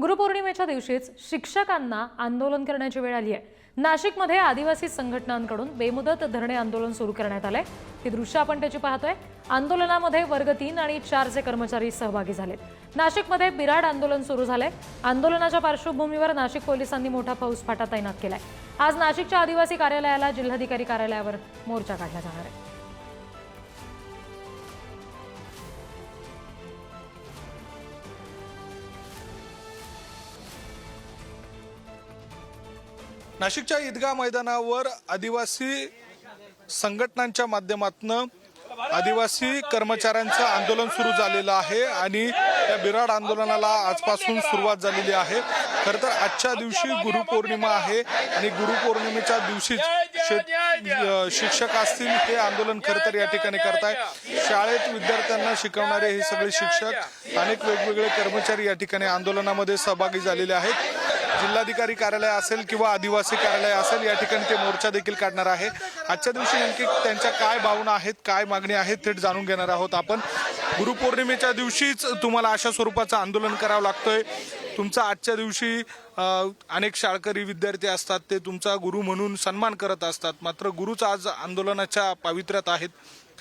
गुरुपौर्णिमेच्या दिवशीच शिक्षकांना आंदोलन करण्याची वेळ आली आहे नाशिकमध्ये आदिवासी संघटनांकडून बेमुदत धरणे आंदोलन सुरू करण्यात आलंय. ही दृश्य आपण त्याची पाहतोय. आंदोलनामध्ये वर्ग तीन आणि चारचे कर्मचारी सहभागी झालेत. नाशिकमध्ये बिराड आंदोलन सुरू झालंय. आंदोलनाच्या पार्श्वभूमीवर नाशिक पोलिसांनी मोठा फौजफाटा तैनात केलाय. आज नाशिकच्या आदिवासी कार्यालयाला जिल्हाधिकारी कार्यालयावर मोर्चा काढला जाणार आहे. नाशिकच्या ईदगा मैदानावर आदिवासी संघटनांच्या माध्यमातून आदिवासी कर्मचाऱ्यांचं आंदोलन सुरू झालेलं आहे आणि या बिराड आंदोलनाला आजपासून सुरुवात झालेली आहे. खरं तर आजच्या दिवशी गुरुपौर्णिमा आहे आणि गुरुपौर्णिमेच्या दिवशीच शेत शिक्षक असतील हे आंदोलन खरं तर या ठिकाणी करताय. शाळेत विद्यार्थ्यांना शिकवणारे हे सगळे शिक्षक अनेक वेगवेगळे कर्मचारी या ठिकाणी आंदोलनामध्ये सहभागी झालेले आहेत. जिल्हाधिकारी कार्यालय असेल किंवा आदिवासी कार्यालय असेल या ठिकाणी ते मोर्चा देखील काढणार आहे. आजच्या दिवशी नेमकी त्यांच्या काय भावना आहेत काय मागणी आहेत थेट जाणून घेणार आहोत आपण. गुरुपौर्णिमेच्या दिवशीच तुम्हाला अशा स्वरूपाचं आंदोलन करावं लागतंय. तुमचा आजच्या दिवशी अनेक शाळकरी विद्यार्थी असतात ते तुमचा गुरु म्हणून सन्मान करत असतात. मात्र गुरुच आज आंदोलनाच्या पावित्र्यात आहेत.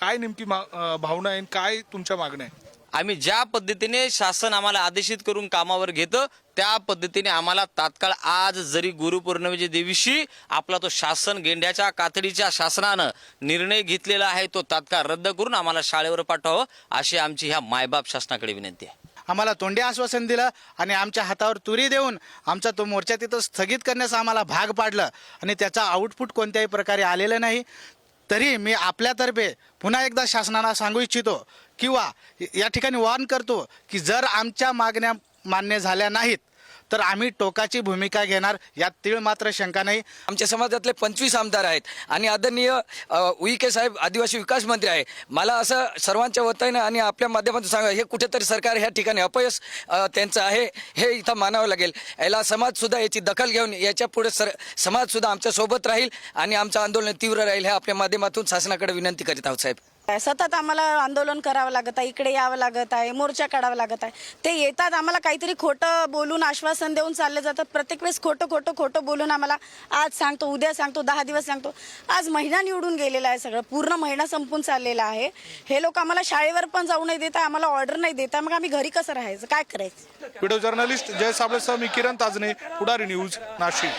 काय नेमकी मा- भावना आहे काय तुमच्या मागण्या आहे आम्ही ज्या पद्धतीने शासन आम्हाला आदेशित करून कामावर घेतं त्या पद्धतीने आम्हाला तात्काळ आज जरी गुरुपौर्णिमेच्या दिवशी आपला तो शासन गेंड्याच्या कातडीच्या शासनानं निर्णय घेतलेला आहे तो तात्काळ रद्द करून आम्हाला शाळेवर पाठवावं अशी आमची ह्या मायबाप शासनाकडे विनंती आहे. आम्हाला तोंडी आश्वासन दिलं आणि आमच्या हातावर तुरी देऊन आमचा तो मोर्चा तिथं स्थगित करण्यास आम्हाला भाग पाडलं आणि त्याचा आउटपुट कोणत्याही प्रकारे आलेलं नाही. तरी मी आपल्यातर्फे पुन्हा एकदा शासनाला सांगू इच्छितो किंवा या ठिकाणी वॉर्न करतो की जर आमच्या मागण्या मान्य झाल्या नाहीत तर आम्ही टोकाची भूमिका घेणार यात तीळ मात्र शंका नाही. आमच्या समाजातले पंचवीस आमदार आहेत आणि आदरणीय उई उईके साहेब आदिवासी विकास मंत्री आहे. मला असं सर्वांच्या वतीनं आणि आपल्या माध्यमातून सांगा हे कुठेतरी सरकार ह्या ठिकाणी अपयश त्यांचं आहे हे इथं मानावं लागेल. याला समाजसुद्धा याची दखल घेऊन याच्यापुढे सर समाजसुद्धा आमच्यासोबत राहील आणि आमचं आंदोलन तीव्र राहील हे आपल्या माध्यमातून शासनाकडे विनंती करीत आहोत साहेब. सतत आम्हाला आंदोलन करावं लागत आहे इकडे यावं लागत आहे मोर्चा काढावा लागत आहे. ते येतात आम्हाला काहीतरी खोटं बोलून आश्वासन देऊन चालले जातात. प्रत्येक वेळेस खोटं खोटं खोटं बोलून आम्हाला आज सांगतो उद्या सांगतो दहा दिवस सांगतो. आज महिना निवडून गेलेला आहे सगळं. पूर्ण महिना संपून चाललेला आहे. हे लोक आम्हाला शाळेवर पण जाऊ नाही देत आम्हाला ऑर्डर नाही देत मग आम्ही घरी कसं राहायचं? काय करायचं? व्हिडिओ जर्नलिस्ट जय साबळेसह मी किरण ताजने पुढारी न्यूज नाशिक.